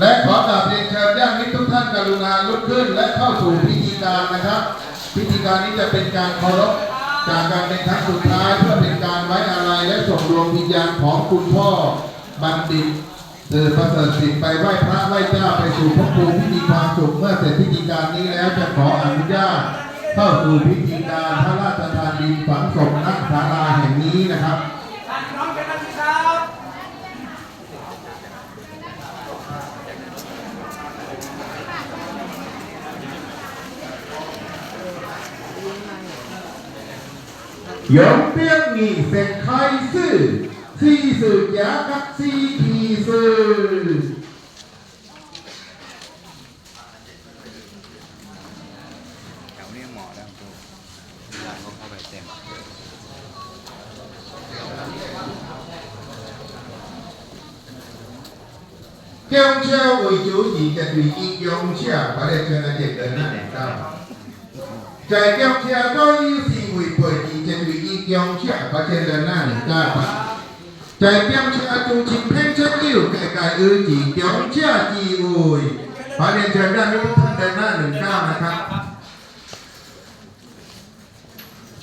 และขอกราบเรียนเชิญญาติมิตรทุกท่านกรุณาลุกขึ้น และเข้าสู่พิธีการนะครับ พิธีการนี้จะเป็นการเคารพจากการเป็นครั้งสุดท้ายเพื่อเป็นการไว้อาลัยและส่งดวงวิญญาณของคุณพ่อบัณฑิตเดินประเสริฐสิทธิ์ไปไหว้พระไหว้เจ้าไปสู่ภพภูมิที่มีความสุขเมื่อเสร็จพิธีการนี้แล้วจะขออนุญาตเข้าสู่พิธีการพระ 有病你先开始，知识加个知意思。Kéo treo với chú gì chặt vì yên cho ông chia Và đây cho nó đẹp đến nặng cao Trái kéo treo đôi gì người bởi 轿车为主义嘅随意轿车，我哋将嚟亦等一年到。在轿车都要是为陪住嘅随意轿车，我哋等一年到。在轿车做前拼出了嘅嘅อื่น轿车之会，我哋将嚟ทุกท่านเดินหน้าหนึ่งเก้านะครับ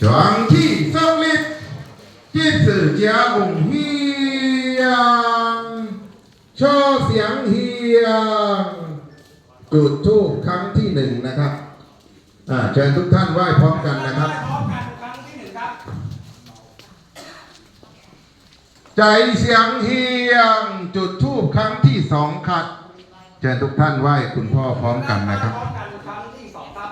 ช่วงที่สองลิตที่สื่อจะองค์เฮียง โชว์เสียงเฮียงจุดทูปครั้งที่หนึ่งนะครับอ่าเชิญทุกท่านไหว้พร้อมกันนะครับ ใจเสียงเฮียง จุดทูปครั้งที่สองครับเชิญทุกท่านไหว้คุณพ่อพร้อมกันนะครับพร้อมกันครั้งที่สองครับ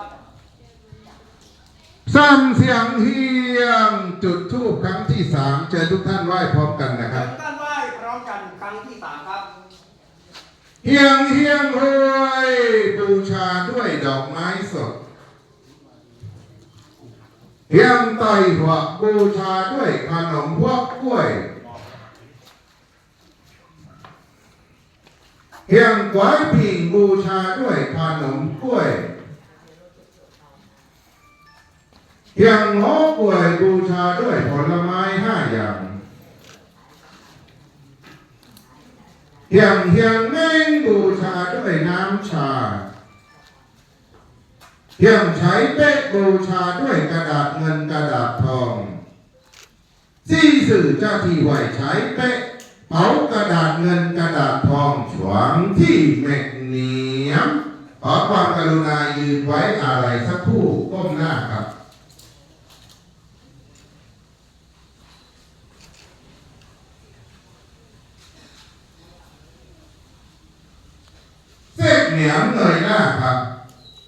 ซ้ำเสียงเฮียง จุดทูปครั้งที่สามเชิญทุกท่านไหว้พร้อมกันนะครับ ทุกท่านไหว้พร้อมกันครั้งที่สามครับ เฮียงเฮียงเฮยบูชาด้วยดอกไม้สด เฮียงไตหัวบูชาด้วยขนมพวกกล้วย เฮียงก๋วยผิงบูชาด้วยขนมกล้วยเฮียงหอกล้วยบูชาด้วยผลไม้ห้าอย่างเฮียงเฮียงเม่งบูชาด้วยน้ำชาเฮียงใช้เป๊กบูชาด้วยกระดาษเงินกระดาษทองซี่สื่อเจ้าที่ไหวใช้เป๊กเผากระดาษเงิน ความกรุณายืนไว้อะไรสักคู่ก้มหน้าครับเส้นเหนียงเงยหน้าครับ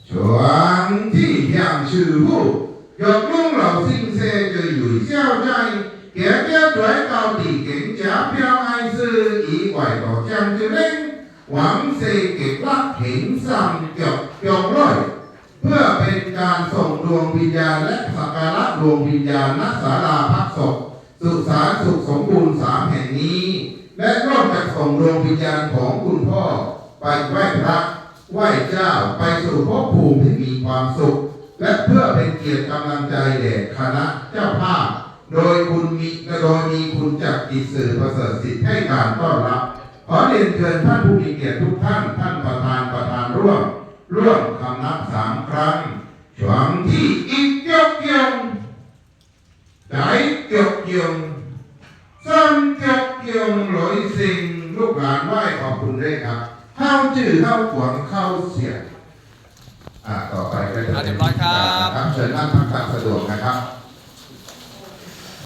ชวงที่ยังชื่อผู้ยกลุ่งเหล่าซิงเซจะอยู่เจ้าใจเกียรติด้วยเกาตีเก่งจ้าเพียวไอซื่ออีไหวต่อจังจะเล่น ซเก็บรักเห็นสั่งเกี่ยวเกี่ยวร้อยเพื่อเป็นการส่งดวงวิญญาณและสักการะดวงวิญญาณณศาลาพักศพสุสานสุขสมบูรณ์สามแห่งนี้ และร่วมกันส่งดวงวิญญาณของคุณพ่อ ไปไหว้พระไหว้เจ้าไปสู่ภพภูมิที่มีความสุข และเพื่อเป็นเกียรติกำลังใจแด่คณะเจ้าภาพ โดยคุณมีโดยมีคุณจักรกิจสื่อประเสริฐสิทธิ์ให้การต้อนรับ ขอเรียนเชิญท่านผู้มีเกียรติทุกท่าน ท่านประธานประธานร่วม ร่วมคำนับสามครั้งช่วงที่อีกยกยงได้ยกยงซ้ำยกยงลอยสิ่งลูกหลานไหว้ขอบคุณด้วยครับเข้าจื่อเข้าขวางเข้าเสียงอ่าต่อไปก็จะอะเรียบร้อยครับ เชิญนั่งพักผ่อนสะดวกนะครับ